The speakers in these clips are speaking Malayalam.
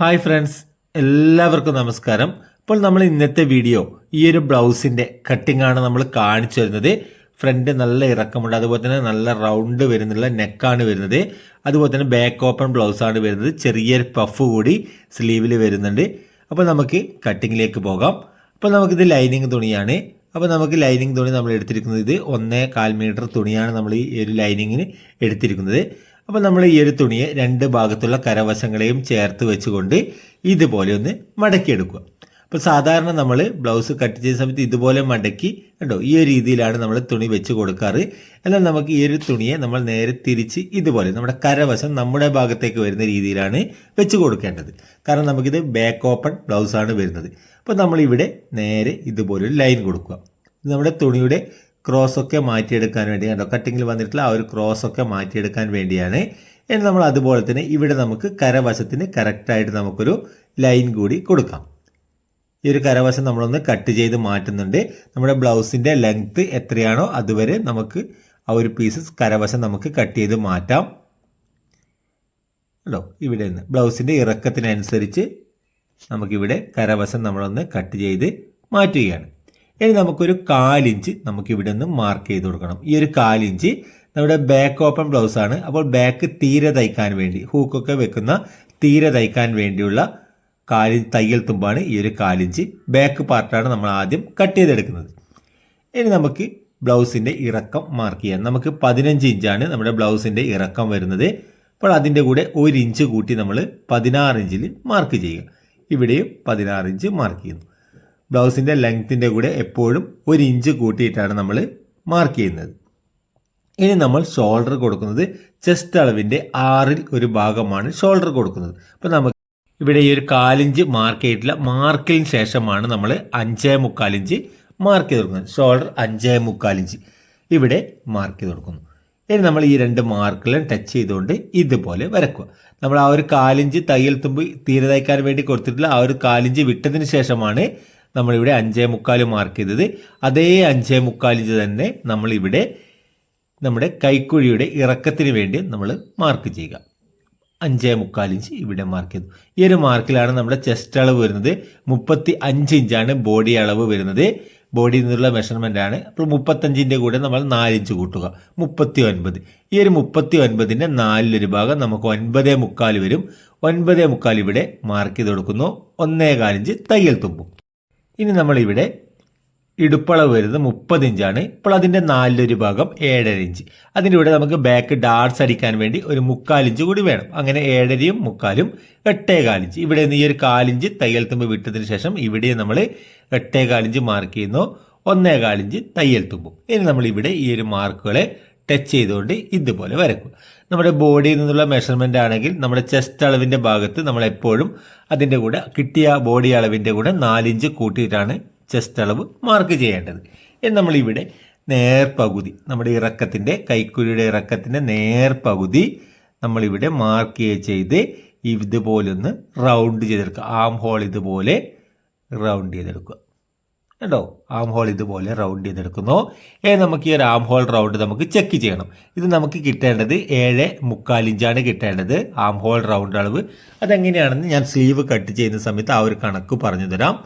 ഹായ് ഫ്രണ്ട്സ് എല്ലാവർക്കും നമസ്കാരം. ഇപ്പോൾ നമ്മൾ ഇന്നത്തെ വീഡിയോ ഈ ഒരു ബ്ലൗസിന്റെ കട്ടിംഗ് ആണ് നമ്മൾ കാണിച്ചു വരുന്നത് ഫ്രണ്ട് നല്ല ഇറക്കമുണ്ട് അതുപോലെ തന്നെ നല്ല റൗണ്ട് വരുന്നുള്ള നെക്കാണ് വരുന്നത്. അതുപോലെ തന്നെ ബാക്ക് ഓപ്പൺ ബ്ലൗസാണ് വരുന്നത്. ചെറിയൊരു പഫ് കൂടി സ്ലീവിൽ വരുന്നുണ്ട്. അപ്പോൾ നമുക്ക് കട്ടിങ്ങിലേക്ക് പോകാം. അപ്പോൾ നമുക്കിത് ലൈനിങ് തുണിയാണ്. അപ്പോൾ നമുക്ക് ലൈനിങ് തുണി നമ്മൾ എടുത്തിരിക്കുന്നത് ഇത് ഒന്നേ കാൽ മീറ്റർ തുണിയാണ് നമ്മൾ ഈ ഒരു ലൈനിങ്ങിന് എടുത്തിരിക്കുന്നത്. അപ്പോൾ നമ്മൾ ഈ ഒരു തുണിയെ രണ്ട് ഭാഗത്തുള്ള കരവശങ്ങളെയും ചേർത്ത് വെച്ചുകൊണ്ട് ഇതുപോലെ ഒന്ന് മടക്കിയെടുക്കുക. അപ്പോൾ സാധാരണ നമ്മൾ ബ്ലൗസ് കട്ട് ചെയ്യുന്ന സമയത്ത് ഇതുപോലെ മടക്കി കണ്ടോ? ഈ ഒരു രീതിയിലാണ് നമ്മൾ തുണി വെച്ച് കൊടുക്കാറ്. എന്നാൽ നമുക്ക് ഈ ഒരു തുണിയെ നമ്മൾ നേരെ തിരിച്ച് ഇതുപോലെ നമ്മുടെ കരവശം നമ്മുടെ ഭാഗത്തേക്ക് വരുന്ന രീതിയിലാണ് വെച്ച് കൊടുക്കേണ്ടത്. കാരണം നമുക്കിത് ബാക്ക് ഓപ്പൺ ബ്ലൗസാണ് വരുന്നത്. അപ്പോൾ നമ്മളിവിടെ നേരെ ഇതുപോലെ ഒരു ലൈൻ കൊടുക്കുക. നമ്മുടെ തുണിയുടെ ക്രോസ് ഒക്കെ മാറ്റിയെടുക്കാൻ വേണ്ടി കണ്ടോ? കട്ടിങ്ങിൽ വന്നിട്ടുള്ള ആ ഒരു ക്രോസ് ഒക്കെ മാറ്റിയെടുക്കാൻ വേണ്ടിയാണ്. ഇനി നമ്മൾ അതുപോലെ തന്നെ ഇവിടെ നമുക്ക് കരവശത്തിന് കറക്റ്റായിട്ട് നമുക്കൊരു ലൈൻ കൂടി കൊടുക്കാം. ഈ ഒരു കരവശം നമ്മളൊന്ന് കട്ട് ചെയ്ത് മാറ്റുന്നുണ്ട്. നമ്മുടെ ബ്ലൗസിന്റെ ലെങ്ത് എത്രയാണോ അതുവരെ നമുക്ക് ആ ഒരു പീസസ് കരവശം നമുക്ക് കട്ട് ചെയ്ത് മാറ്റാം. അല്ലോ ഇവിടെ നിന്ന് ബ്ലൗസിന്റെ ഇറക്കത്തിനനുസരിച്ച് നമുക്കിവിടെ കരവശം നമ്മളൊന്ന് കട്ട് ചെയ്ത് മാറ്റുകയാണ്. ഇനി നമുക്കൊരു കാലിഞ്ച് നമുക്കിവിടെ നിന്ന് മാർക്ക് ചെയ്ത് കൊടുക്കണം. ഈ ഒരു കാലിഞ്ച് നമ്മുടെ ബാക്ക് ഓപ്പൺ ബ്ലൗസ് ആണ്. അപ്പോൾ ബാക്ക് തീരെ തയ്ക്കാൻ വേണ്ടി ഹൂക്കൊക്കെ വെക്കുന്ന തീരെ തയ്ക്കാൻ വേണ്ടിയുള്ള കാലി തയ്യൽ തുമ്പാണ് ഈ ഒരു കാലിഞ്ച്. ബാക്ക് പാർട്ടാണ് നമ്മൾ ആദ്യം കട്ട് ചെയ്തെടുക്കുന്നത്. ഇനി നമുക്ക് ബ്ലൗസിന്റെ ഇറക്കം മാർക്ക് ചെയ്യാം. നമുക്ക് പതിനഞ്ച് ഇഞ്ചാണ് നമ്മുടെ ബ്ലൗസിന്റെ ഇറക്കം വരുന്നത്. അപ്പോൾ അതിന്റെ കൂടെ ഒരു ഇഞ്ച് കൂട്ടി നമ്മൾ പതിനാറ് ഇഞ്ചിൽ മാർക്ക് ചെയ്യുക. ഇവിടെയും പതിനാറ് ഇഞ്ച് മാർക്ക് ചെയ്യുന്നു. ബ്ലൗസിന്റെ ലെങ്ത്തിന്റെ കൂടെ എപ്പോഴും ഒരു ഇഞ്ച് കൂട്ടിയിട്ടാണ് നമ്മൾ മാർക്ക് ചെയ്യുന്നത്. ഇനി നമ്മൾ ഷോൾഡർ കൊടുക്കുന്നത് ചെസ്റ്റ് അളവിന്റെ ആറിൽ ഒരു ഭാഗമാണ് ഷോൾഡർ കൊടുക്കുന്നത്. അപ്പോൾ നമുക്ക് ഇവിടെ ഈ ഒരു കാലിഞ്ച് മാർക്ക് ചെയ്തിട്ടില്ല മാർക്കിന് ശേഷമാണ് നമ്മൾ അഞ്ചേ മുക്കാലിഞ്ച് മാർക്ക് ചെയ്ത് കൊടുക്കുന്നത്. ഷോൾഡർ അഞ്ചേ മുക്കാലിഞ്ച് ഇവിടെ മാർക്ക് ചെയ്ത് കൊടുക്കുന്നു. ഇനി നമ്മൾ ഈ രണ്ട് മാർക്കുകളും ടച്ച് ചെയ്തുകൊണ്ട് ഇതുപോലെ വരക്കുക നമ്മൾ ആ ഒരു കാലിഞ്ച് തയ്യൽ തുമ്പ് തീരെ തയ്ക്കാൻ വേണ്ടി കൊടുത്തിട്ടുള്ള ആ ഒരു കാലിഞ്ച് വിട്ടതിന് ശേഷമാണ് നമ്മളിവിടെ അഞ്ചേ മുക്കാൽ മാർക്ക് ചെയ്തത്. അതേ അഞ്ചേ മുക്കാലിഞ്ച് തന്നെ നമ്മളിവിടെ നമ്മുടെ കൈക്കുഴിയുടെ ഇറക്കത്തിന് വേണ്ടി നമ്മൾ മാർക്ക് ചെയ്യുക. അഞ്ചേ മുക്കാലിഞ്ച് ഇവിടെ മാർക്ക് ചെയ്തു. ഈ ഒരു മാർക്കിലാണ് നമ്മുടെ ചെസ്റ്റ് അളവ് വരുന്നത്. മുപ്പത്തി അഞ്ച് ഇഞ്ചാണ് ബോഡി അളവ് വരുന്നത്. ബോഡിയിൽ നിന്നുള്ള മെഷർമെന്റ് ആണ്. അപ്പോൾ മുപ്പത്തഞ്ചിന്റെ കൂടെ നമ്മൾ നാലിഞ്ച് കൂട്ടുക. മുപ്പത്തി ഒൻപത് ഈ ഒരു മുപ്പത്തി ഒൻപതിന്റെ നാലിലൊരു ഭാഗം നമുക്ക് ഒൻപതേ മുക്കാൽ വരും. ഒൻപതേ മുക്കാൽ ഇവിടെ മാർക്ക് ചെയ്ത് കൊടുക്കുന്നു. ഒന്നേ കാലിഞ്ച് തയ്യൽ തുമ്പും. ഇനി നമ്മളിവിടെ ഇടുപ്പളവ് വരുന്നത് മുപ്പത് ഇഞ്ചാണ്. ഇപ്പോൾ അതിന്റെ നാലിലൊരു ഭാഗം ഏഴര ഇഞ്ച്. അതിന്റെ ഇവിടെ നമുക്ക് ബാക്ക് ഡാർസ് അടിക്കാൻ വേണ്ടി ഒരു മുക്കാലിഞ്ച് കൂടി വേണം. അങ്ങനെ ഏഴരയും മുക്കാലും എട്ടേ കാലിഞ്ച് ഇവിടെ നിന്ന് ഈ ഒരു കാലിഞ്ച് തയ്യൽ തുമ്പ് വിട്ടതിന് ശേഷം ഇവിടെ നമ്മൾ എട്ടേ കാലിഞ്ച് മാർക്ക് ചെയ്യുന്നു. ഒന്നേ കാലിഞ്ച് തയ്യൽ തുമ്പും. ഇനി നമ്മൾ ഇവിടെ ഈ ഒരു മാർക്കുകളെ ടച്ച് ചെയ്തുകൊണ്ട് ഇതുപോലെ വരക്കും നമ്മുടെ ബോഡിയിൽ നിന്നുള്ള മെഷർമെന്റ് ആണെങ്കിൽ നമ്മുടെ ചെസ്റ്റ് അളവിന്റെ ഭാഗത്ത് നമ്മൾ എപ്പോഴും അതിന്റെ കൂടെ കിട്ടിയ ബോഡി അളവിന്റെ കൂടെ നാലിഞ്ച് കൂട്ടിയിട്ടാണ് ചെസ്റ്റ് അളവ് മാർക്ക് ചെയ്യേണ്ടത്. നമ്മളിവിടെ നേർപകുതി നമ്മുടെ ഇറക്കത്തിന്റെ കൈക്കുഴിയുടെ ഇറക്കത്തിന്റെ നേർപകുതി നമ്മളിവിടെ മാർക്ക് ചെയ്ത് ഇതുപോലെ ഒന്ന് റൗണ്ട് ചെയ്തെടുക്കുക. ആം ഹോൾ ഇതുപോലെ റൗണ്ട് ചെയ്തെടുക്കുക. കേട്ടോ ആം ഹോൾ ഇതുപോലെ റൗണ്ട് ചെയ്തെടുക്കുന്നു. ഏ നമുക്ക് ഈ ഒരു ആം ഹോൾ റൗണ്ട് നമുക്ക് ചെക്ക് ചെയ്യണം. ഇത് നമുക്ക് കിട്ടേണ്ടത് ഏഴ് മുക്കാൽ ഇഞ്ചാണ് കിട്ടേണ്ടത് ആം ഹോൾ റൗണ്ട് അളവ്. അതെങ്ങനെയാണെന്ന് ഞാൻ സ്ലീവ് കട്ട് ചെയ്യുന്ന സമയത്ത് ആ ഒരു കണക്ക് പറഞ്ഞു തരാം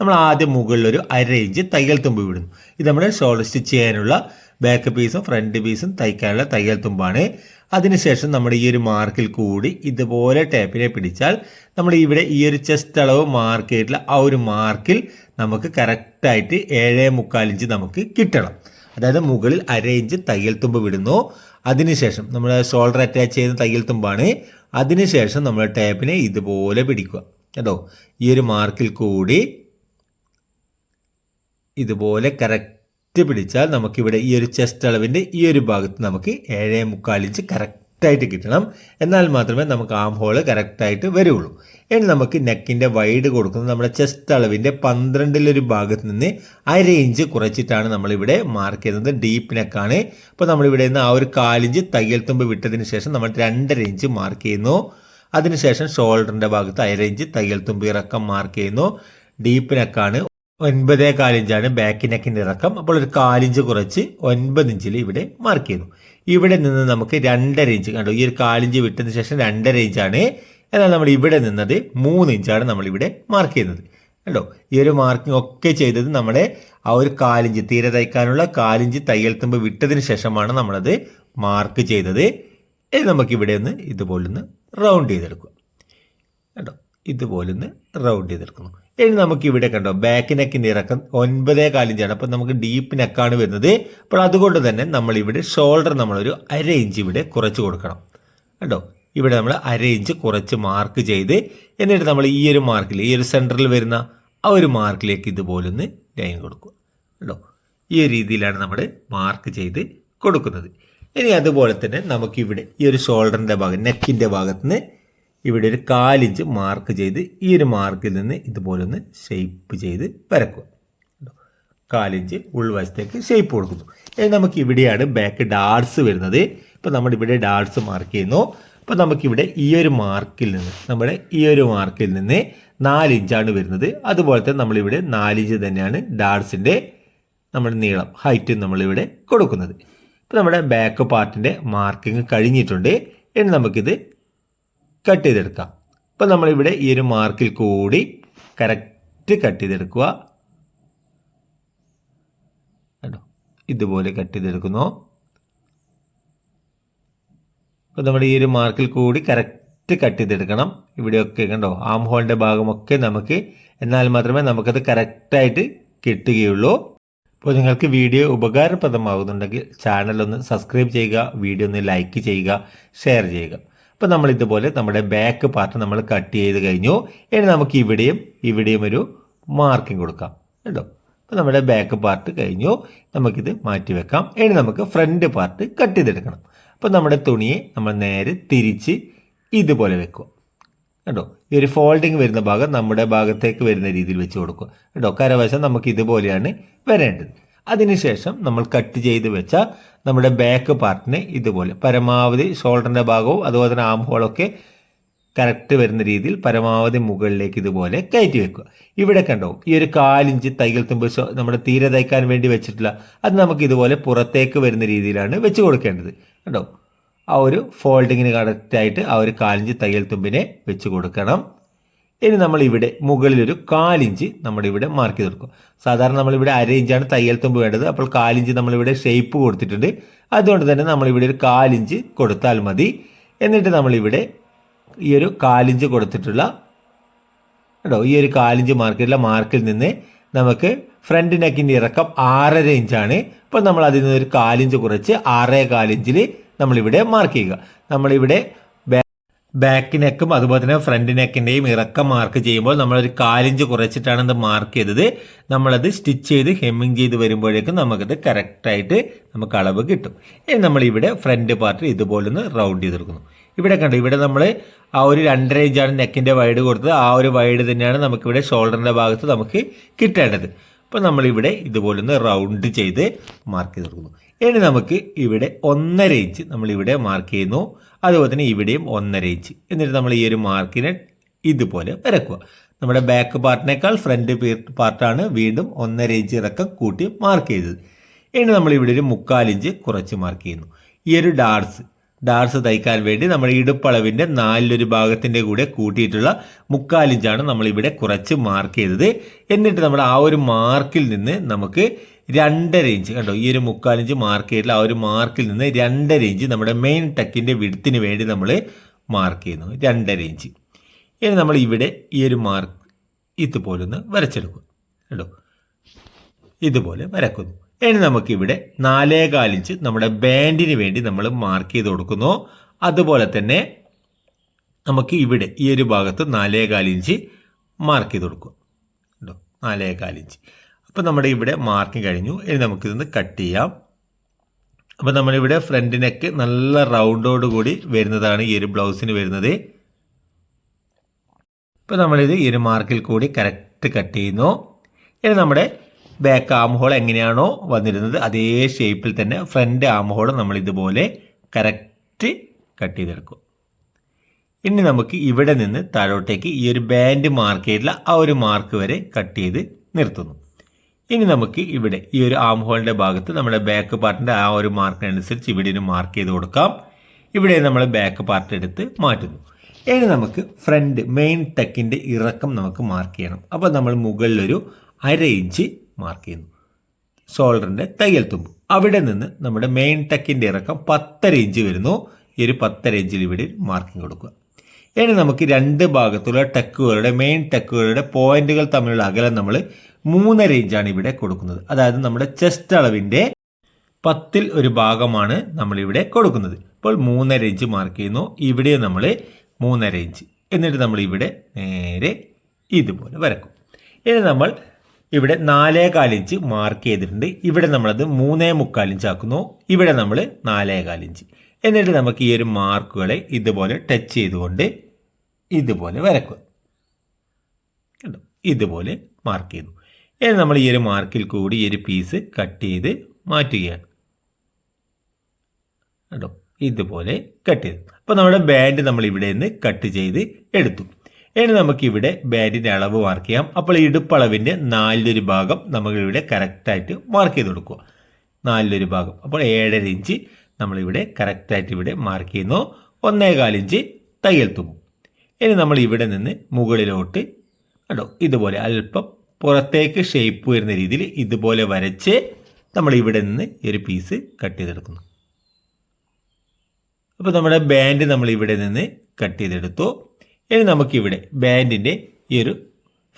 നമ്മൾ ആദ്യം മുകളിലൊരു അര ഇഞ്ച് തയ്യൽ തുമ്പ് വിടുന്നു ഇത് നമ്മുടെ ഷോൾഡർ സ്റ്റിച്ച് ചെയ്യാനുള്ള ബാക്ക് പീസും ഫ്രണ്ട് പീസും തയ്ക്കാനുള്ള തയ്യൽ തുമ്പാണ്. അതിനുശേഷം നമ്മൾ ഈ ഒരു മാർക്കിൽ കൂടി ഇതുപോലെ ടേപ്പിനെ പിടിച്ചാൽ നമ്മൾ ഇവിടെ ഈ ഒരു ചെസ്റ്റ് അളവ് മാർക്ക് ആ ഒരു മാർക്കിൽ നമുക്ക് കറക്റ്റായിട്ട് ഏഴേ മുക്കാൽ ഇഞ്ച് നമുക്ക് കിട്ടണം. അതായത് മുകളിൽ അര ഇഞ്ച് തയ്യൽ തുമ്പ് വിടുന്നു. അതിനുശേഷം നമ്മൾ ഷോൾഡർ അറ്റാച്ച് ചെയ്യുന്ന തയ്യൽ തുമ്പാണ്. അതിനുശേഷം നമ്മൾ ടേപ്പിനെ ഇതുപോലെ പിടിക്കുക. കേട്ടോ? ഈ ഒരു മാർക്കിൽ കൂടി ഇതുപോലെ കറക്റ്റ് പിടിച്ചാൽ നമുക്കിവിടെ ഈ ഒരു ചെസ്റ്റ് അളവിന്റെ ഈ ഒരു ഭാഗത്ത് നമുക്ക് ഏഴേ മുക്കാൽ ഇഞ്ച് കറക്റ്റായിട്ട് കിട്ടണം. എന്നാൽ മാത്രമേ നമുക്ക് ആം ഹോൾ കറക്റ്റായിട്ട് വരുള്ളൂ. ഇനി നമുക്ക് നെക്കിന്റെ വൈഡ് കൊടുക്കുന്നത് നമ്മുടെ ചെസ്റ്റ് അളവിന്റെ പന്ത്രണ്ടിലൊരു ഭാഗത്ത് നിന്ന് അര ഇഞ്ച് കുറച്ചിട്ടാണ് നമ്മളിവിടെ മാർക്ക് ചെയ്യുന്നത്. ഡീപ്പ് നെക്കാണ് അപ്പോൾ നമ്മളിവിടെ നിന്ന് ആ ഒരു കാലിഞ്ച് തയ്യൽ തുമ്പ് വിട്ടതിന് ശേഷം നമ്മൾ രണ്ടര ഇഞ്ച് മാർക്ക് ചെയ്യുന്നു. അതിനുശേഷം ഷോൾഡറിന്റെ ഭാഗത്ത് അര ഇഞ്ച് തയ്യൽ തുമ്പ് ഇറക്കം മാർക്ക് ചെയ്യുന്നു. ഡീപ്പ് നെക്കാണ് ഒൻപതേ കാലിഞ്ചാണ് ബാക്ക് നെക്കിന്റെ ഇറക്കം അപ്പോൾ ഒരു കാലിഞ്ച് കുറച്ച് ഒൻപത് ഇഞ്ചിൽ ഇവിടെ മാർക്ക് ചെയ്യുന്നു. ഇവിടെ നിന്ന് നമുക്ക് രണ്ടര ഇഞ്ച് കണ്ടു? ഈ ഒരു കാലിഞ്ച് വിട്ടതിന് ശേഷം രണ്ടര ഇഞ്ചാണ്. എന്നാൽ നമ്മൾ ഇവിടെ നിന്നത് മൂന്ന് ഇഞ്ചാണ് നമ്മളിവിടെ മാർക്ക് ചെയ്യുന്നത്. കണ്ടോ? ഈ ഒരു മാർക്കിംഗ് ഒക്കെ ചെയ്തത് നമ്മുടെ ആ ഒരു കാലിഞ്ച് തീരെ തയ്ക്കാനുള്ള കാലിഞ്ച് തയ്യൽ തുമ്പ് വിട്ടതിന് ശേഷമാണ് നമ്മളത് മാർക്ക് ചെയ്തത്. ഇനി നമുക്ക് ഇവിടെ ഒന്ന് ഇതുപോലൊന്ന് റൗണ്ട് ചെയ്തെടുക്കുക കേട്ടോ ഇതുപോലൊന്ന് റൗണ്ട് ചെയ്തെടുക്കുന്നു. ഇനി നമുക്ക് ഇവിടെ കണ്ടോ ബാക്ക് നെക്കിന്റെ ഇറക്കം ഒൻപതേ കാലിഞ്ചാണ്. അപ്പോൾ നമുക്ക് ഡീപ്പ് നെക്കാണ് വരുന്നത്. അപ്പോൾ അതുകൊണ്ട് തന്നെ നമ്മൾ ഇവിടെ ഷോൾഡർ നമ്മളൊരു അര ഇഞ്ച് ഇവിടെ കുറച്ച് കൊടുക്കണം. കണ്ടോ? ഇവിടെ നമ്മൾ അര ഇഞ്ച് കുറച്ച് മാർക്ക് ചെയ്ത് എന്നിട്ട് നമ്മൾ ഈ ഒരു മാർക്കിൽ ഈ ഒരു സെന്ററിൽ വരുന്ന ആ ഒരു മാർക്കിലേക്ക് ഇതുപോലെ ഒന്ന് ലൈൻ കൊടുക്കുക. കണ്ടോ? ഈ ഒരു രീതിയിലാണ് നമ്മൾ മാർക്ക് ചെയ്ത് കൊടുക്കുന്നത്. ഇനി അതുപോലെ തന്നെ നമുക്കിവിടെ ഈ ഒരു ഷോൾഡറിന്റെ ഭാഗം നെക്കിന്റെ ഭാഗത്ത് നിന്ന് ഇവിടെ ഒരു കാലിഞ്ച് മാർക്ക് ചെയ്ത് ഈ ഒരു മാർക്കിൽ നിന്ന് ഇതുപോലെ ഒന്ന് ഷേപ്പ് ചെയ്ത് വരക്കുക? കാലിഞ്ച് ഉൾവശത്തേക്ക് ഷേപ്പ് കൊടുക്കുന്നു. ഇനി നമുക്ക് ഇവിടെയാണ് ബാക്ക് ഡാർസ് വരുന്നത്. ഇപ്പോൾ നമ്മൾ ഇവിടെ ഡാർസ് മാർക്ക് ചെയ്യുന്നു. അപ്പോൾ നമുക്കിവിടെ ഈ ഒരു മാർക്കിൽ നിന്ന് നമ്മുടെ ഈ ഒരു മാർക്കിൽ നിന്ന് നാലിഞ്ചാണ് വരുന്നത്. അതുപോലെ തന്നെ നമ്മളിവിടെ നാലിഞ്ച് തന്നെയാണ് ഡാർട്സിന്റെ നമ്മുടെ നീളം ഹൈറ്റ് നമ്മളിവിടെ കൊടുക്കുന്നത്. ഇപ്പോൾ നമ്മുടെ ബാക്ക് പാർട്ടിന്റെ മാർക്കിങ് കഴിഞ്ഞിട്ടുണ്ട്. ഇനി നമുക്കിത് കട്ട് ചെയ്തെടുക്കാം അപ്പോൾ നമ്മളിവിടെ ഈ ഒരു മാർക്കിൽ കൂടി കറക്റ്റ് കട്ട് ചെയ്തെടുക്കുക. കേട്ടോ ഇതുപോലെ കട്ട് ചെയ്തെടുക്കുന്നു. അപ്പോൾ നമ്മുടെ ഈ ഒരു മാർക്കിൽ കൂടി കറക്റ്റ് കട്ട് ചെയ്തെടുക്കണം. ഇവിടെയൊക്കെ കണ്ടോ ആം ഹോളിന്റെ ഭാഗമൊക്കെ നമുക്ക് എന്നാൽ മാത്രമേ നമുക്കത് കറക്റ്റായിട്ട് കിട്ടുകയുള്ളൂ. അപ്പോൾ നിങ്ങൾക്ക് വീഡിയോ ഉപകാരപ്രദമാകുന്നുണ്ടെങ്കിൽ ചാനൽ ഒന്ന് സബ്സ്ക്രൈബ് ചെയ്യുക വീഡിയോ ഒന്ന് ലൈക്ക് ചെയ്യുക ഷെയർ ചെയ്യുക. അപ്പോൾ നമ്മൾ ഇതുപോലെ നമ്മുടെ ബാക്ക് പാർട്ട് നമ്മൾ കട്ട് ചെയ്ത് കഴിഞ്ഞു. ഇനി നമുക്ക് ഇവിടെയും ഇവിടെയും ഒരു മാർക്കിംഗ് കൊടുക്കാം. കേട്ടോ അപ്പോൾ നമ്മുടെ ബാക്ക് പാർട്ട് കഴിഞ്ഞു. നമുക്കിത് മാറ്റി വെക്കാം. ഇനി നമുക്ക് ഫ്രണ്ട് പാർട്ട് കട്ട് ചെയ്തെടുക്കണം. അപ്പോൾ നമ്മുടെ തുണിയെ നമ്മൾ നേരെ തിരിച്ച് ഇതുപോലെ വെക്കുക. കേട്ടോ ഈ ഒരു ഫോൾഡിങ് വരുന്ന ഭാഗം നമ്മുടെ ഭാഗത്തേക്ക് വരുന്ന രീതിയിൽ വെച്ച് കൊടുക്കുക. കേട്ടോ കരവശം നമുക്ക് ഇതുപോലെയാണ് വരേണ്ടത്. അതിനുശേഷം നമ്മൾ കട്ട് ചെയ്ത് വെച്ച നമ്മുടെ ബാക്ക് പാർട്ടിനെ ഇതുപോലെ പരമാവധി ഷോൾഡറിന്റെ ഭാഗവും അതുപോലെ തന്നെ ആം ഹോളൊക്കെ കറക്റ്റ് വരുന്ന രീതിയിൽ പരമാവധി മുകളിലേക്ക് ഇതുപോലെ കയറ്റി വെക്കുക. ഇവിടെ കണ്ടോ ഈ ഒരു കാലിഞ്ച് തൈകൾ തുമ്പ് നമ്മുടെ തീരെ തയ്ക്കാൻ വേണ്ടി വെച്ചിട്ടില്ല. അത് നമുക്ക് ഇതുപോലെ പുറത്തേക്ക് വരുന്ന രീതിയിലാണ് വെച്ച് കൊടുക്കേണ്ടത്. കണ്ടോ? ആ ഒരു ഫോൾഡിങ്ങിന് കറക്റ്റായിട്ട് ആ ഒരു കാലിഞ്ച് തയ്യൽ തുമ്പിനെ വെച്ച് കൊടുക്കണം. ഇനി നമ്മൾ ഇവിടെ മുകളിലൊരു കാലിഞ്ച് നമ്മൾ ഇവിടെ മാർക്ക് ചെയ്ത് കൊടുക്കും. സാധാരണ നമ്മളിവിടെ അര ഇഞ്ചാണ് തയ്യൽ തുമ്പ് വേണ്ടത്. അപ്പോൾ കാലിഞ്ച് നമ്മളിവിടെ ഷേപ്പ് കൊടുത്തിട്ടുണ്ട്. അതുകൊണ്ട് തന്നെ നമ്മളിവിടെ ഒരു കാലിഞ്ച് കൊടുത്താൽ മതി. എന്നിട്ട് നമ്മളിവിടെ ഈ ഒരു കാലിഞ്ച് കൊടുത്തിട്ടുള്ള കേട്ടോ ഈ ഒരു കാലിഞ്ച് മാർക്കിലുള്ള മാർക്കിൽ നിന്ന് നമുക്ക് ഫ്രണ്ട് നെക്കിന്റെ ഇറക്കം ആറര ഇഞ്ചാണ്. അപ്പോൾ നമ്മൾ അതിൽ നിന്ന് ഒരു കാലിഞ്ച് കുറച്ച് ആറേ കാലിഞ്ചിൽ നമ്മളിവിടെ മാർക്ക് ചെയ്യുക. നമ്മളിവിടെ ബാക്ക് നെക്കും അതുപോലെ തന്നെ ഫ്രണ്ട് നെക്കിന്റെയും ഇറക്കം മാർക്ക് ചെയ്യുമ്പോൾ നമ്മളൊരു കാലിഞ്ച് കുറച്ചിട്ടാണ് ഇത് മാർക്ക് ചെയ്തത്. നമ്മളത് സ്റ്റിച്ച് ചെയ്ത് ഹെമ്മിങ് ചെയ്ത് വരുമ്പോഴേക്കും നമുക്കത് കറക്റ്റായിട്ട് നമുക്ക് അളവ് കിട്ടും. ഇനി നമ്മളിവിടെ ഫ്രണ്ട് പാർട്ട് ഇതുപോലൊന്ന് റൗണ്ട് ചെയ്തെടുക്കുന്നു. ഇവിടെ കണ്ടു ഇവിടെ നമ്മൾ ആ ഒരു രണ്ടര ഇഞ്ചാണ് നെക്കിന്റെ വൈഡ് കൊടുത്തത്. ആ ഒരു വൈഡ് തന്നെയാണ് നമുക്കിവിടെ ഷോൾഡറിന്റെ ഭാഗത്ത് നമുക്ക് കിട്ടേണ്ടത്. അപ്പോൾ നമ്മളിവിടെ ഇതുപോലൊന്ന് റൗണ്ട് ചെയ്ത് മാർക്ക് ചെയ്ത് കൊടുക്കുന്നു. ഇനി നമുക്ക് ഇവിടെ ഒന്നര ഇഞ്ച് നമ്മളിവിടെ മാർക്ക് ചെയ്യുന്നു. അതുപോലെ തന്നെ ഇവിടെയും ഒന്നര ഇഞ്ച് എന്നിട്ട് നമ്മൾ ഈ ഒരു മാർക്കിനെ ഇതുപോലെ വരക്കുക. നമ്മുടെ ബാക്ക് പാർട്ടിനേക്കാൾ ഫ്രണ്ട് പാർട്ടാണ് വീണ്ടും ഒന്നര ഇഞ്ച് ഇറക്കം കൂട്ടി മാർക്ക് ചെയ്തത്. ഇനി നമ്മൾ ഇവിടെ ഒരു മുക്കാലിഞ്ച് കുറച്ച് മാർക്ക് ചെയ്യുന്നു. ഈ ഒരു ഡാർസ് ഡാർസ് തയ്ക്കാൻ വേണ്ടി നമ്മുടെ ഇടുപ്പളവിന്റെ നാലിലൊരു ഭാഗത്തിന്റെ കൂടെ കൂട്ടിയിട്ടുള്ള മുക്കാലിഞ്ചാണ് നമ്മളിവിടെ കുറച്ച് മാർക്ക് ചെയ്തത്. എന്നിട്ട് നമ്മൾ ആ ഒരു മാർക്കിൽ നിന്ന് നമുക്ക് രണ്ടര ഇഞ്ച് കണ്ടോ? ഈ ഒരു മുക്കാലിഞ്ച് മാർക്ക് ചെയ്തിട്ടുള്ള ആ ഒരു മാർക്കിൽ നിന്ന് രണ്ടര ഇഞ്ച് നമ്മുടെ മെയിൻ ടക്കിന്റെ വിടുത്തിന് വേണ്ടി നമ്മൾ മാർക്ക് ചെയ്യുന്നു. രണ്ടര ഇഞ്ച് ഇനി നമ്മൾ ഇവിടെ ഈ ഒരു മാർക്ക് ഇതുപോലെ ഒന്ന് വരച്ചെടുക്കും കേട്ടോ ഇതുപോലെ വരക്കുന്നു. ഇനി നമുക്കിവിടെ നാലേകാൽ ഇഞ്ച് നമ്മുടെ ബാൻഡിന് വേണ്ടി നമ്മൾ മാർക്ക് ചെയ്ത് കൊടുക്കുന്നു. അതുപോലെ തന്നെ നമുക്ക് ഇവിടെ ഈ ഒരു ഭാഗത്ത് നാലേകാൽ ഇഞ്ച് മാർക്ക് ചെയ്ത് കൊടുക്കും കേട്ടോ നാലേകാൽ ഇഞ്ച് അപ്പോൾ നമ്മുടെ ഇവിടെ മാർക്കിംഗ് കഴിഞ്ഞു. ഇനി നമുക്കിതൊന്ന് കട്ട് ചെയ്യാം. അപ്പോൾ നമ്മളിവിടെ ഫ്രണ്ട് നെക്ക് നല്ല റൗണ്ടോട് കൂടി വരുന്നതാണ് ഈ ഒരു ബ്ലൗസിന് വരുന്നത്. ഇപ്പോൾ നമ്മളിത് ഈ ഒരു മാർക്കിൽ കൂടി കറക്റ്റ് കട്ട് ചെയ്യുന്നു. ഇനി നമ്മുടെ ബാക്ക് ആം ഹോൾ എങ്ങനെയാണോ വന്നിരുന്നത് അതേ ഷേപ്പിൽ തന്നെ ഫ്രണ്ട് ആം ഹോൾ നമ്മൾ ഇതുപോലെ കറക്റ്റ് കട്ട് ചെയ്തെടുക്കും. ഇനി നമുക്ക് ഇവിടെ നിന്ന് താഴോട്ടേക്ക് ഈ ഒരു ബാൻഡ് മാർക്ക് ചെയ്തിട്ടുള്ള ആ ഒരു മാർക്ക് വരെ കട്ട് ചെയ്ത് നിർത്തുന്നു. ഇനി നമുക്ക് ഇവിടെ ഈ ഒരു ആം ഹോളിന്റെ ഭാഗത്ത് നമ്മുടെ ബാക്ക് പാർട്ടിന്റെ ആ ഒരു മാർക്കിനനുസരിച്ച് ഇവിടെ ഒരു മാർക്ക് ചെയ്ത് കൊടുക്കാം. ഇവിടെ നമ്മൾ ബാക്ക് പാർട്ട് എടുത്ത് മാറ്റുന്നു. ഇനി നമുക്ക് ഫ്രണ്ട് മെയിൻ ടെക്കിന്റെ ഇറക്കം നമുക്ക് മാർക്ക് ചെയ്യണം. അപ്പോൾ നമ്മൾ മുകളിലൊരു അര ഇഞ്ച് മാർക്ക് ചെയ്യുന്നു. ഷോൾഡറിന്റെ തയ്യൽ തുമ്പ്. അവിടെ നിന്ന് നമ്മുടെ മെയിൻ ടെക്കിന്റെ ഇറക്കം പത്തര ഇഞ്ച് വരുന്നു. ഈ ഒരു പത്തര ഇഞ്ചിൽ ഇവിടെ മാർക്കിംഗ് കൊടുക്കുക. ഇനി നമുക്ക് രണ്ട് ഭാഗത്തുള്ള ടെക്കുകളുടെ മെയിൻ ടെക്കുകളുടെ പോയിന്റുകൾ തമ്മിലുള്ള അകലം നമ്മൾ മൂന്നര ഇഞ്ചാണ് ഇവിടെ കൊടുക്കുന്നത്. അതായത് നമ്മുടെ ചെസ്റ്റ് അളവിന്റെ പത്തിൽ ഒരു ഭാഗമാണ് നമ്മളിവിടെ കൊടുക്കുന്നത്. ഇപ്പോൾ മൂന്നര ഇഞ്ച് മാർക്ക് ചെയ്യുന്നു. ഇവിടെ നമ്മൾ മൂന്നര ഇഞ്ച് എന്നിട്ട് നമ്മൾ ഇവിടെ നേരെ ഇതുപോലെ വരക്കും. ഇനി നമ്മൾ ഇവിടെ നാലേകാൽ ഇഞ്ച് മാർക്ക് ചെയ്തിട്ടുണ്ട്. ഇവിടെ നമ്മളത് മൂന്നേ മുക്കാൽ ഇഞ്ച് ആക്കുന്നു ഇവിടെ നമ്മൾ നാലേകാൽ ഇഞ്ച് എന്നിട്ട് നമുക്ക് ഈ ഒരു മാർക്കുകളെ ഇതുപോലെ ടച്ച് ചെയ്തുകൊണ്ട് ഇതുപോലെ വരക്കുക കണ്ടോ? ഇതുപോലെ മാർക്ക് ചെയ്തു. ഇനി നമ്മൾ ഈ ഒരു മാർക്കിൽ കൂടി ഈ ഒരു പീസ് കട്ട് ചെയ്ത് മാറ്റുകയാണ്. കേട്ടോ ഇതുപോലെ കട്ട് ചെയ്തു. അപ്പോൾ നമ്മുടെ ബാൻഡ് നമ്മൾ ഇവിടെ നിന്ന് കട്ട് ചെയ്ത് എടുത്തു. ഇനി നമുക്കിവിടെ ബാൻഡിന്റെ അളവ് മാർക്ക് ചെയ്യാം. അപ്പോൾ ഇടുപ്പളവിന്റെ നാലിലൊരു ഭാഗം നമ്മൾ ഇവിടെ കറക്റ്റായിട്ട് മാർക്ക് ചെയ്ത് കൊടുക്കുക. നാലിലൊരു ഭാഗം. അപ്പോൾ ഏഴര ഇഞ്ച് നമ്മളിവിടെ കറക്റ്റായിട്ട് ഇവിടെ മാർക്ക് ചെയ്യുന്നു. ഒന്നേകാൽ ഇഞ്ച് തയ്യൽ തുമ്പും. ഇനി നമ്മൾ ഇവിടെ നിന്ന് മുകളിലോട്ട് കണ്ടോ ഇതുപോലെ അല്പം പുറത്തേക്ക് ഷേപ്പ് വരുന്ന രീതിയിൽ ഇതുപോലെ വരച്ച് നമ്മൾ ഇവിടെ നിന്ന് ഒരു പീസ് കട്ട് ചെയ്തെടുക്കുന്നു. അപ്പോൾ നമ്മുടെ ബാൻഡ് നമ്മൾ ഇവിടെ നിന്ന് കട്ട് ചെയ്തെടുത്തു. ഇനി നമുക്കിവിടെ ബാൻഡിന്റെ ഈ ഒരു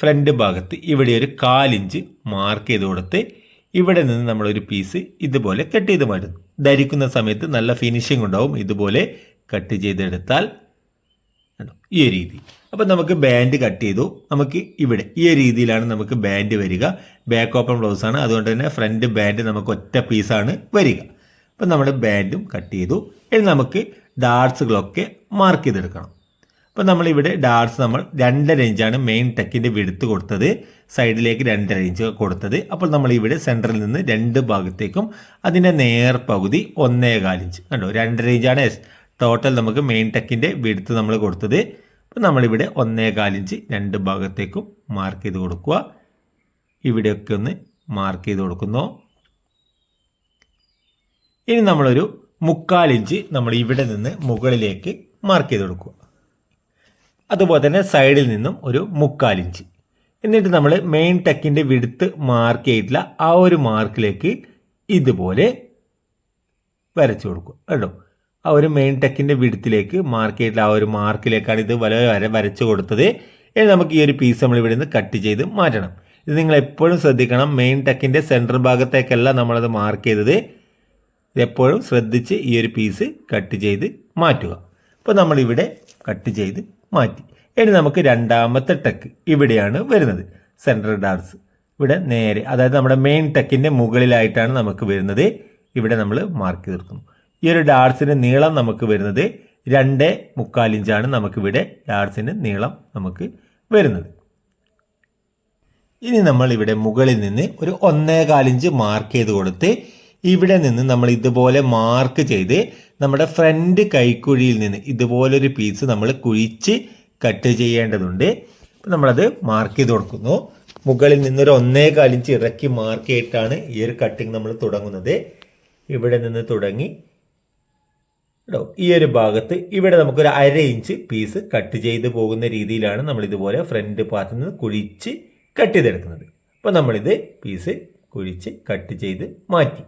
ഫ്രണ്ട് ഭാഗത്ത് ഇവിടെ ഒരു കാലിഞ്ച് മാർക്ക് ചെയ്ത് കൊടുത്ത് ഇവിടെ നിന്ന് നമ്മളൊരു പീസ് ഇതുപോലെ കട്ട് ചെയ്ത് മാറ്റുന്നു. ധരിക്കുന്ന സമയത്ത് നല്ല ഫിനിഷിംഗ് ഉണ്ടാവും. ഇതുപോലെ കട്ട് ചെയ്തെടുത്താൽ? ഈ ഒരു രീതി. അപ്പം നമുക്ക് ബാൻഡ് കട്ട് ചെയ്തു. നമുക്ക് ഇവിടെ ഈ രീതിയിലാണ് നമുക്ക് ബാൻഡ് വരിക. ബാക്ക് ഓപ്പൺ ബ്ലൗസ് ആണ്. അതുകൊണ്ട് തന്നെ ഫ്രണ്ട് ബാൻഡ് നമുക്ക് ഒറ്റ പീസാണ് വരിക. അപ്പം നമ്മൾ ബാൻഡും കട്ട് ചെയ്തു. ഇനി നമുക്ക് ഡാർട്സുകളൊക്കെ മാർക്ക് ചെയ്തെടുക്കണം. അപ്പോൾ നമ്മളിവിടെ ഡാർട്സ് നമ്മൾ രണ്ടര ഇഞ്ചാണ് മെയിൻ ടെക്കിന്റെ വെടുത്ത് കൊടുത്തത്. സൈഡിലേക്ക് രണ്ടര ഇഞ്ച് കൊടുത്തത്. അപ്പോൾ നമ്മൾ ഇവിടെ സെന്ററിൽ നിന്ന് രണ്ട് ഭാഗത്തേക്കും അതിന്റെ നേർ പകുതി ഒന്നേകാൽ ഇഞ്ച് കണ്ടോ? രണ്ടര ഇഞ്ചാണ് ടോട്ടൽ നമുക്ക് മെയിൻ ടെക്കിന്റെ വെടുത്ത് നമ്മൾ കൊടുത്തത്. അപ്പോൾ നമ്മളിവിടെ ഒന്നേകാൽ ഇഞ്ച് രണ്ട് ഭാഗത്തേക്കും മാർക്ക് ചെയ്ത് കൊടുക്കുക. ഇവിടെയൊക്കെ ഒന്ന് മാർക്ക് ചെയ്ത് കൊടുക്കുന്നു. ഇനി നമ്മളൊരു മുക്കാൽ ഇഞ്ച് നമ്മൾ ഇവിടെ നിന്ന് മുകളിലേക്ക് മാർക്ക് ചെയ്ത് കൊടുക്കുക. അതുപോലെ തന്നെ സൈഡിൽ നിന്നും ഒരു മുക്കാലിഞ്ച്. എന്നിട്ട് നമ്മൾ മെയിൻ ടെക്കിന്റെ വിടുത്ത് മാർക്ക് ചെയ്തിട്ടില്ല ആ ഒരു മാർക്കിലേക്ക് ഇതുപോലെ വരച്ചു കൊടുക്കും. കേട്ടോ ആ ഒരു മെയിൻ ടെക്കിന്റെ വിടുത്തിലേക്ക് മാർക്ക് ചെയ്തിട്ടുള്ള ആ ഒരു മാർക്കിലേക്കാണ് ഇത് വല വര വരച്ചു കൊടുത്തത്. ഇനി നമുക്ക് ഈ ഒരു പീസ് നമ്മൾ ഇവിടെ നിന്ന് കട്ട് ചെയ്ത് മാറ്റണം. ഇത് നിങ്ങൾ എപ്പോഴും ശ്രദ്ധിക്കണം. മെയിൻ ടെക്കിന്റെ സെന്റർ ഭാഗത്തേക്കല്ല നമ്മളത് മാർക്ക് ചെയ്തത്. എപ്പോഴും ശ്രദ്ധിച്ച് ഈ ഒരു പീസ് കട്ട് ചെയ്ത് മാറ്റുക. അപ്പോൾ നമ്മളിവിടെ കട്ട് ചെയ്ത് മാറ്റി. ഇനി നമുക്ക് രണ്ടാമത്തെ ടെക്ക് ഇവിടെയാണ് വരുന്നത്. സെൻട്രൽ ഡാർസ് ഇവിടെ നേരെ അതായത് നമ്മുടെ മെയിൻ ടെക്കിന്റെ മുകളിലായിട്ടാണ് നമുക്ക് വരുന്നത്. ഇവിടെ നമ്മൾ മാർക്ക് തീർക്കുന്നു ഈ ഒരു ഡാർസിന്റെ നീളം നമുക്ക് വരുന്നത് രണ്ട് മുക്കാലിഞ്ചാണ് നമുക്കിവിടെ ഡാർസിന്റെ നീളം നമുക്ക് വരുന്നത്. ഇനി നമ്മൾ ഇവിടെ മുകളിൽ നിന്ന് ഒരു ഒന്നേകാലിഞ്ച് മാർക്ക് ചെയ്ത് കൊടുത്ത് ഇവിടെ നിന്ന് നമ്മൾ ഇതുപോലെ മാർക്ക് ചെയ്ത് നമ്മുടെ ഫ്രണ്ട് കൈക്കുഴിയിൽ നിന്ന് ഇതുപോലൊരു പീസ് നമ്മൾ കുഴിച്ച് കട്ട് ചെയ്യേണ്ടതുണ്ട്. അപ്പോൾ നമ്മളത് മാർക്ക് ചെയ്ത് കൊടുക്കുന്നു. മുകളിൽ നിന്നൊരു ഒന്നേകാലിഞ്ച് ഇറക്കി മാർക്ക് ചെയ്തിട്ടാണ് ഈ ഒരു കട്ടിങ് നമ്മൾ തുടങ്ങുന്നത്. ഇവിടെ നിന്ന് തുടങ്ങി. ഈ ഒരു ഭാഗത്ത് ഇവിടെ നമുക്കൊരു അര ഇഞ്ച് പീസ് കട്ട് ചെയ്ത് പോകുന്ന രീതിയിലാണ് നമ്മൾ ഇതുപോലെ ഫ്രണ്ട് പാർട്ടിൽ നിന്ന് കുഴിച്ച് കട്ട് ചെയ്തെടുക്കുന്നത്. അപ്പോൾ നമ്മളിത് പീസ് കുഴിച്ച് കട്ട് ചെയ്ത് മാറ്റി.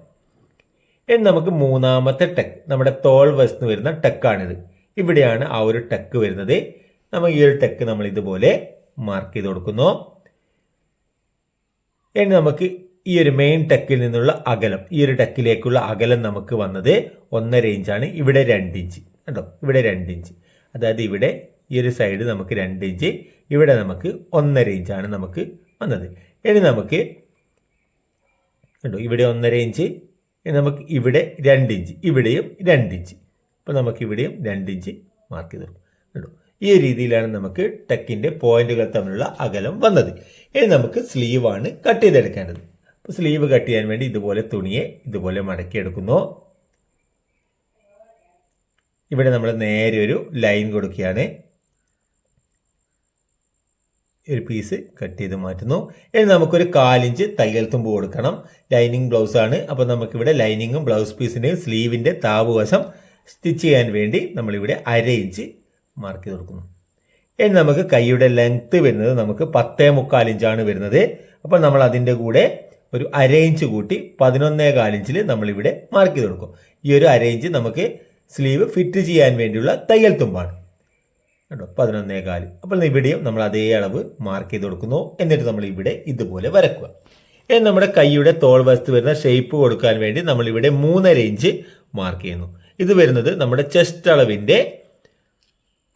ഇനി നമുക്ക് മൂന്നാമത്തെ ടെക്ക് നമ്മുടെ തോൾ വശത്ത് വരുന്ന ടെക്കാണിത്. ഇവിടെയാണ് ആ ഒരു ടെക്ക് വരുന്നത്. നമ്മൾ ഈ ഒരു ടെക്ക് നമ്മൾ ഇതുപോലെ മാർക്ക് ചെയ്ത് കൊടുക്കുന്നു. ഇനി നമുക്ക് ഈ ഒരു മെയിൻ ടെക്കിൽ നിന്നുള്ള അകലം ഈ ഒരു ടെക്കിലേക്കുള്ള അകലം നമുക്ക് വന്നത് ഒന്നര ഇഞ്ചാണ് ഇവിടെ രണ്ട് ഇഞ്ച് കേട്ടോ ഇവിടെ രണ്ട് ഇഞ്ച് അതായത് ഇവിടെ ഈ ഒരു സൈഡ് നമുക്ക് രണ്ട് ഇഞ്ച് ഇവിടെ നമുക്ക് ഒന്നര ഇഞ്ചാണ് നമുക്ക് വന്നത്. ഇനി നമുക്ക് കേട്ടോ ഇവിടെ ഒന്നര ഇഞ്ച് നമുക്ക് ഇവിടെ രണ്ട് ഇഞ്ച് ഇവിടെയും രണ്ട് ഇഞ്ച്. അപ്പോൾ നമുക്ക് ഇവിടെയും രണ്ട് ഇഞ്ച് മാർക്ക് ചെയ്ത് കണ്ടോ? ഈ രീതിയിലാണ് നമുക്ക് ടെക്കിന്റെ പോയിന്റുകൾ തമ്മിലുള്ള അകലം വന്നത്. ഇനി നമുക്ക് സ്ലീവാണ് കട്ട് ചെയ്തെടുക്കേണ്ടത്. അപ്പോൾ സ്ലീവ് കട്ട് ചെയ്യാൻ വേണ്ടി ഇതുപോലെ തുണിയെ ഇതുപോലെ മടക്കിയെടുക്കുന്നു ഇവിടെ നമ്മൾ നേരെ ഒരു ലൈൻ കൊടുക്കുകയാണ്. ഒരു പീസ് കട്ട് ചെയ്ത് മാറ്റുന്നു. ഇനി നമുക്കൊരു കാലിഞ്ച് തയ്യൽ തുമ്പ് കൊടുക്കണം. ലൈനിങ് ആണ്. അപ്പോൾ നമുക്കിവിടെ ലൈനിങ്ങും ബ്ലൗസ് പീസിന്റെയും സ്ലീവിന്റെ താപുവശം സ്റ്റിച്ച് ചെയ്യാൻ വേണ്ടി നമ്മളിവിടെ അര ഇഞ്ച് മാർക്ക് ചെയ്ത് കൊടുക്കുന്നു. ഇനി നമുക്ക് കൈയുടെ ലെങ്ത്ത് വരുന്നത് നമുക്ക് പത്തേ മുക്കാൽ ഇഞ്ചാണ് വരുന്നത്. അപ്പോൾ നമ്മൾ അതിന്റെ കൂടെ ഒരു അര ഇഞ്ച് കൂട്ടി പതിനൊന്നേ കാലിഞ്ചിൽ നമ്മളിവിടെ മാർക്ക് ചെയ്ത് കൊടുക്കും. ഈ ഒരു അര ഇഞ്ച് നമുക്ക് സ്ലീവ് ഫിറ്റ് ചെയ്യാൻ വേണ്ടിയുള്ള തയ്യൽ തുമ്പാണ്. കേട്ടോ പതിനൊന്നേ കാൽ അപ്പോൾ ഇവിടെയും നമ്മൾ അതേ അളവ് മാർക്ക് ചെയ്ത് കൊടുക്കുന്നു. എന്നിട്ട് നമ്മൾ ഇവിടെ ഇതുപോലെ വരക്കുക. ഇനി നമ്മുടെ കൈയുടെ തോൾ വസ്തു വരുന്ന ഷേപ്പ് കൊടുക്കാൻ വേണ്ടി നമ്മൾ ഇവിടെ മൂന്നര ഇഞ്ച് മാർക്ക് ചെയ്യുന്നു. ഇത് വരുന്നത് നമ്മുടെ ചെസ്റ്റ് അളവിന്റെ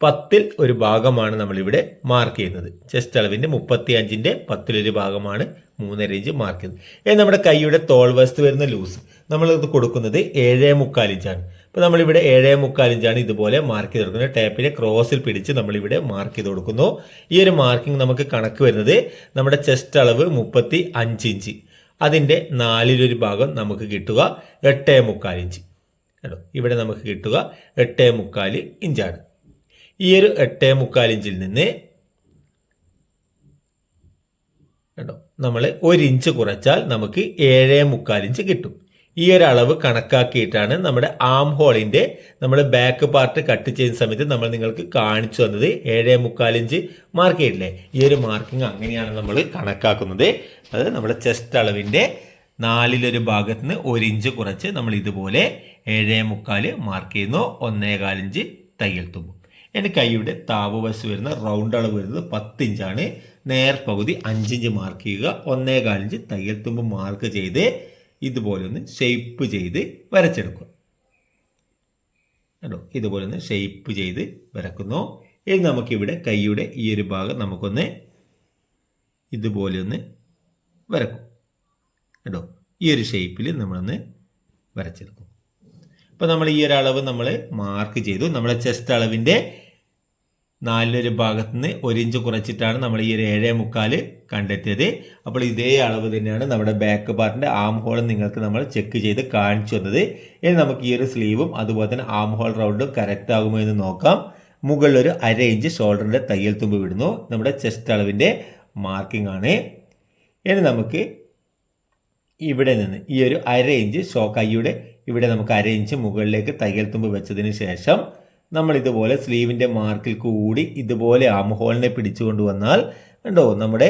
പത്തിൽ ഒരു ഭാഗമാണ് നമ്മളിവിടെ മാർക്ക് ചെയ്യുന്നത്. ചെസ്റ്റ് അളവിന്റെ മുപ്പത്തി അഞ്ചിന്റെ പത്തിലൊരു ഭാഗമാണ് മൂന്നര ഇഞ്ച് മാർക്ക് ചെയ്യുന്നത്. ഇനി നമ്മുടെ കൈയുടെ തോൾ വസ്തു വരുന്ന ലൂസ് നമ്മളിത് കൊടുക്കുന്നത് ഏഴേ മുക്കാൽ ഇഞ്ചാണ് അപ്പോൾ നമ്മളിവിടെ ഏഴേ മുക്കാൽ ഇഞ്ചാണ് ഇതുപോലെ മാർക്ക് ചെയ്ത് കൊടുക്കുന്നത്. ടേപ്പിനെ ക്രോസിൽ പിടിച്ച് നമ്മളിവിടെ മാർക്ക് ചെയ്ത് കൊടുക്കുന്നു. ഈ ഒരു മാർക്കിംഗ് നമുക്ക് കണക്ക് വരുന്നത് നമ്മുടെ ചെസ്റ്റ് അളവ് മുപ്പത്തി അഞ്ച് ഇഞ്ച് അതിന്റെ നാലിലൊരു ഭാഗം നമുക്ക് കിട്ടുക എട്ടേ മുക്കാൽ ഇഞ്ച് കേട്ടോ ഇവിടെ നമുക്ക് കിട്ടുക എട്ടേ മുക്കാൽ ഇഞ്ചാണ്. ഈ ഒരു എട്ടേ മുക്കാൽ ഇഞ്ചിൽ നിന്ന് കേട്ടോ നമ്മൾ ഒരു ഇഞ്ച് കുറച്ചാൽ നമുക്ക് ഏഴേ മുക്കാൽ ഇഞ്ച് കിട്ടും. ഈ ഒരു അളവ് കണക്കാക്കിയിട്ടാണ് നമ്മുടെ ആം ഹോളിന്റെ നമ്മുടെ ബാക്ക് പാർട്ട് കട്ട് ചെയ്യുന്ന സമയത്ത് നമ്മൾ നിങ്ങൾക്ക് കാണിച്ചു തന്നത് ഏഴേ മുക്കാലിഞ്ച് മാർക്ക് ചെയ്തില്ലേ ഈ ഒരു മാർക്കിംഗ് അങ്ങനെയാണ് നമ്മൾ കണക്കാക്കുന്നത്. അത് നമ്മുടെ ചെസ്റ്റ് അളവിന്റെ നാലിലൊരു ഭാഗത്ത് നിന്ന് ഒരു ഇഞ്ച് കുറച്ച് നമ്മൾ ഇതുപോലെ ഏഴേ മുക്കാൽ മാർക്ക് ചെയ്യുന്നു. ഒന്നേ കാലിഞ്ച് തയ്യൽ തുമ്പും. എന്റെ കൈയുടെ താവ് വശം വരുന്ന റൗണ്ട് അളവ് വരുന്നത് പത്ത് ഇഞ്ചാണ്. നേർപകുതി അഞ്ചിഞ്ച് മാർക്ക് ചെയ്യുക. ഒന്നേ കാലിഞ്ച് തയ്യൽ തുമ്പ് മാർക്ക് ചെയ്ത് ഇതുപോലെ ഒന്ന് ഷെയ്പ്പ് ചെയ്ത് വരച്ചെടുക്കുക. കേട്ടോ ഇതുപോലെ ഒന്ന് ഷെയ്പ്പ് ചെയ്ത് വരക്കുന്നു. ഇനി നമുക്കിവിടെ കൈയുടെ ഈ ഒരു ഭാഗം നമുക്കൊന്ന് ഇതുപോലെ ഒന്ന് വരക്കും. കേട്ടോ ഈ ഒരു ഷേപ്പിൽ നമ്മളൊന്ന് വരച്ചെടുക്കും. അപ്പോൾ നമ്മൾ ഈ ഒരു അളവ് നമ്മൾ മാർക്ക് ചെയ്തു. നമ്മളെ ചെസ്റ്റ് അളവിന്റെ നാലിലൊരു ഭാഗത്ത് നിന്ന് ഒരു ഇഞ്ച് കുറച്ചിട്ടാണ് നമ്മൾ ഈ ഒരു ഏഴേ മുക്കാൽ കണ്ടെത്തിയത്. അപ്പോൾ ഇതേ അളവ് തന്നെയാണ് നമ്മുടെ ബാക്ക് പാർട്ടിന്റെ ആം ഹോൾ നിങ്ങൾക്ക് നമ്മൾ ചെക്ക് ചെയ്ത് കാണിച്ചു തന്നത്. ഇനി നമുക്ക് ഈ ഒരു സ്ലീവും അതുപോലെ തന്നെ ആം ഹോൾ റൗണ്ടും കറക്റ്റ് ആകുമോ എന്ന് നോക്കാം. മുകളിലൊരു അര ഇഞ്ച് ഷോൾഡറിന്റെ തയ്യൽ തുമ്പ് വിടുന്നു. നമ്മുടെ ചെസ്റ്റ് അളവിന്റെ മാർക്കിംഗ് ആണ്. ഇനി നമുക്ക് ഇവിടെ നിന്ന് ഈ ഒരു അര ഇഞ്ച് ഷോ കൈയുടെ ഇവിടെ നമുക്ക് അര ഇഞ്ച് മുകളിലേക്ക് തയ്യൽ തുമ്പ് വെച്ചതിന് ശേഷം നമ്മൾ ഇതുപോലെ സ്ലീവിന്റെ മാർക്കിൽ കൂടി ഇതുപോലെ ആം ഹോളിനെ പിടിച്ചു വന്നാൽ കണ്ടോ നമ്മുടെ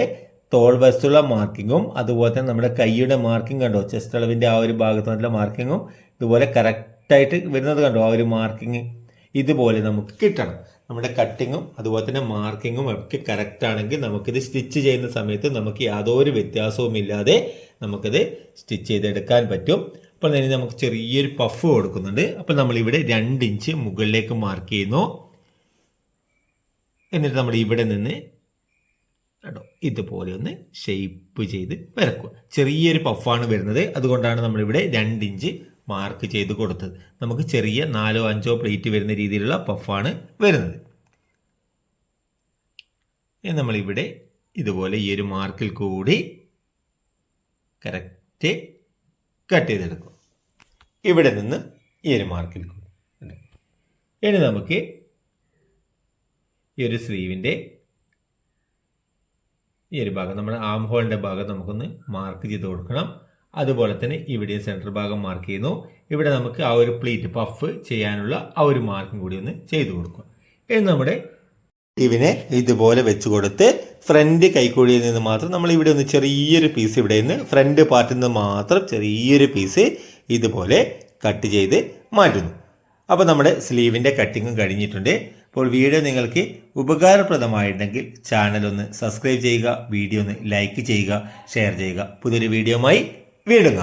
തോൾ വശത്തുള്ള മാർക്കിങ്ങും അതുപോലെ തന്നെ നമ്മുടെ കൈയുടെ മാർക്കിംഗ് കണ്ടോ ചെസ്റ്റ് അളവിന്റെ ആ ഒരു ഭാഗത്ത് നിന്നുള്ള മാർക്കിങ്ങും ഇതുപോലെ കറക്റ്റായിട്ട് വരുന്നത് കണ്ടോ ആ ഒരു മാർക്കിങ് ഇതുപോലെ നമുക്ക് കിട്ടണം. നമ്മുടെ കട്ടിങ്ങും അതുപോലെ തന്നെ മാർക്കിങ്ങും ഒക്കെ കറക്റ്റ് ആണെങ്കിൽ നമുക്കിത് സ്റ്റിച്ച് ചെയ്യുന്ന സമയത്ത് നമുക്ക് യാതൊരു വ്യത്യാസവും ഇല്ലാതെ നമുക്കിത് സ്റ്റിച്ച് ചെയ്തെടുക്കാൻ പറ്റും. അപ്പോൾ തന്നെ നമുക്ക് ചെറിയൊരു പഫ് കൊടുക്കുന്നുണ്ട്. അപ്പോൾ നമ്മളിവിടെ രണ്ട് ഇഞ്ച് മുകളിലേക്ക് മാർക്ക് ചെയ്യുന്നു. എന്നിട്ട് നമ്മൾ ഇവിടെ നിന്ന് കേട്ടോ ഇതുപോലെ ഒന്ന് ഷെയ്പ്പ് ചെയ്ത് വരക്കുക. ചെറിയൊരു പഫാണ് വരുന്നത്. അതുകൊണ്ടാണ് നമ്മളിവിടെ രണ്ട് ഇഞ്ച് മാർക്ക് ചെയ്ത് കൊടുത്തത്. നമുക്ക് ചെറിയ നാലോ അഞ്ചോ പ്ലേറ്റ് വരുന്ന രീതിയിലുള്ള പഫാണ് വരുന്നത്. നമ്മളിവിടെ ഇതുപോലെ ഈ ഒരു മാർക്കിൽ കൂടി കറക്റ്റ് കട്ട് ചെയ്തെടുക്കും. ഇവിടെ നിന്ന് ഈ ഒരു മാർക്കിൽ ഇനി നമുക്ക് ഈ ഒരു സ്ലീവിന്റെ ഈ ഒരു ഭാഗം നമ്മുടെ ആം ഹോളിന്റെ ഭാഗം നമുക്കൊന്ന് മാർക്ക് ചെയ്ത് കൊടുക്കണം. അതുപോലെ തന്നെ ഇവിടെ സെന്റർ ഭാഗം മാർക്ക് ചെയ്യുന്നു. ഇവിടെ നമുക്ക് ആ ഒരു പ്ലീറ്റ് പഫ് ചെയ്യാനുള്ള ആ ഒരു മാർക്കും കൂടി ഒന്ന് ചെയ്തു കൊടുക്കുക. ഇനി നമ്മുടെ ഇവനെ ഇതുപോലെ വെച്ച് കൊടുത്ത് ഫ്രണ്ട് കൈക്കുഴിയിൽ നിന്ന് മാത്രം നമ്മൾ ഇവിടെ ഒന്ന് ചെറിയൊരു പീസ് ഇവിടെ നിന്ന് ഫ്രണ്ട് പാർട്ടിൽ നിന്ന് മാത്രം ചെറിയൊരു പീസ് ഇതുപോലെ കട്ട് ചെയ്ത് മാറ്റുന്നു. അപ്പോൾ നമ്മുടെ സ്ലീവിന്റെ കട്ടിങ്ങും കഴിഞ്ഞിട്ടുണ്ട്. അപ്പോൾ വീഡിയോ നിങ്ങൾക്ക് ഉപകാരപ്രദമായിട്ടുണ്ടെങ്കിൽ ചാനൽ ഒന്ന് സബ്സ്ക്രൈബ് ചെയ്യുക വീഡിയോ ഒന്ന് ലൈക്ക് ചെയ്യുക ഷെയർ ചെയ്യുക. പുതിയൊരു വീഡിയോയുമായി വീണ്ടും